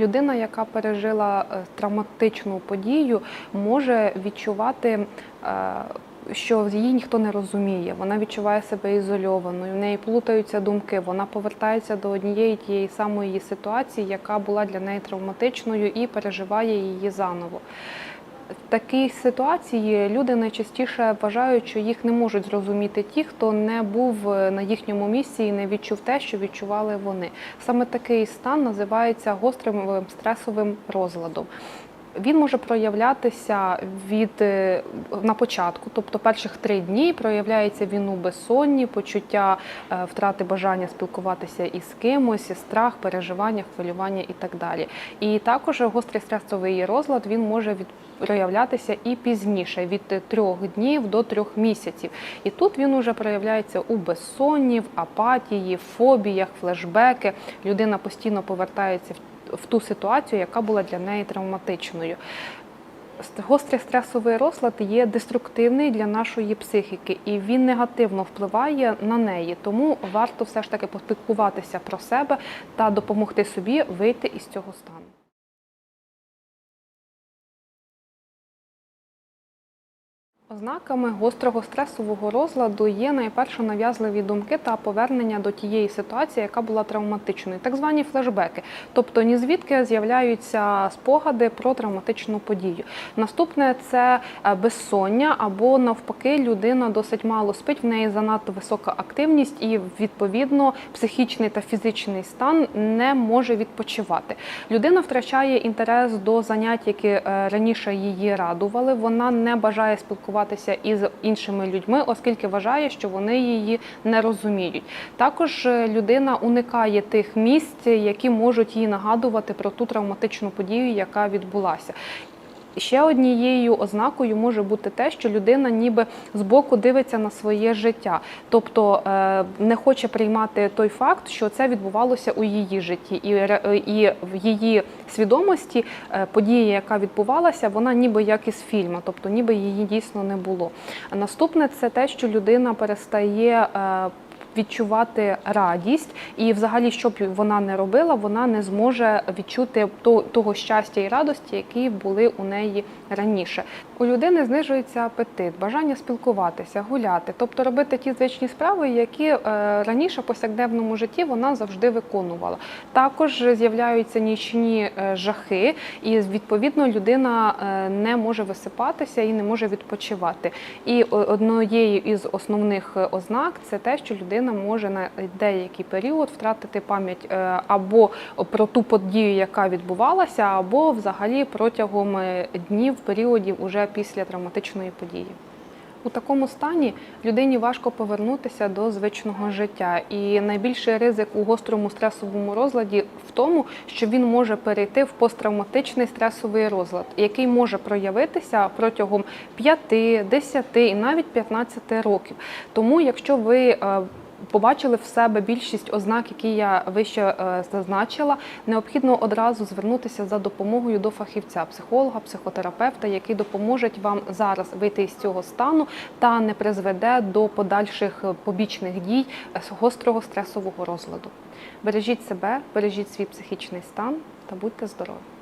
Людина, яка пережила е, травматичну подію, може відчувати. е, Що її ніхто не розуміє, вона відчуває себе ізольованою, в неї плутаються думки, вона повертається до однієї тієї самої ситуації, яка була для неї травматичною, і переживає її заново. Такій ситуації люди найчастіше вважають, що їх не можуть зрозуміти ті, хто не був е, на їхньому місці і не відчув те, що відчували вони. Саме такий стан називається гострим е, стресовим розладом. Він може проявлятися від е, на початку, тобто перших три дні проявляється він у безсонні, почуття е, втрати бажання спілкуватися із кимось, страх, переживання, хвилювання і так далі. І також гострий стресовий розлад він може від проявлятися і пізніше, від трьох днів до трьох місяців. І тут він уже проявляється у безсонні, в апатії, фобіях, флешбеки. Людина постійно повертається в в ту ситуацію, яка була для неї травматичною. Гострий стресовий розлад є деструктивний для нашої психіки, і він негативно впливає на неї. Тому варто все ж таки поспілкуватися про себе та допомогти собі вийти із цього стану. Ознаками гострого стресового розладу є найперше нав'язливі думки та повернення до тієї ситуації, яка була травматичною, так звані флешбеки. Тобто ні звідки з'являються спогади про травматичну подію. Наступне це е, безсоння або навпаки людина досить мало спить, в неї занадто висока активність і відповідно психічний та фізичний стан не може відпочивати. Людина втрачає інтерес до занять, які е, раніше її радували. Вона не бажає спілкуватися із іншими людьми, оскільки вважає, що вони її не розуміють. Також е, людина уникає тих місць, які можуть їй нагадувати про ту травматичну подію, яка відбулася. Ще однією ознакою може бути те, що людина ніби збоку дивиться на своє життя, тобто е, не хоче приймати той факт, що це відбувалося у її житті, і, в її свідомості е, подія, яка відбувалася, вона ніби як із фільму, тобто ніби її дійсно не було. Наступне це те, що людина перестає. Відчувати радість, і взагалі, що б вона не робила, вона не зможе відчути того щастя і радості, які були у неї раніше. У людини знижується апетит, бажання спілкуватися, гуляти, тобто робити ті звичні справи, які е, раніше в повсякденному житті вона завжди виконувала. Також з'являються нічні е, жахи, і відповідно людина е, не може висипатися і не може відпочивати. І однією із основних ознак це те, що людина може на деякий період втратити пам'ять е, або про ту подію, яка відбувалася, або взагалі протягом е, днів, періодів уже після травматичної події. У такому стані людині важко повернутися до звичного життя, і найбільший ризик у гострому стресовому розладі в тому, що він може перейти в посттравматичний стресовий розлад, який може проявитися протягом 5, 10 і навіть 15 років. Тому, якщо ви е, Побачили в себе більшість ознак, які я вище е, зазначила. Необхідно одразу звернутися за допомогою до фахівця, психолога, психотерапевта, який допоможе вам зараз вийти із цього стану та не призведе до подальших е, побічних дій е, гострого стресового розладу. Бережіть себе, бережіть свій психічний стан та будьте здорові!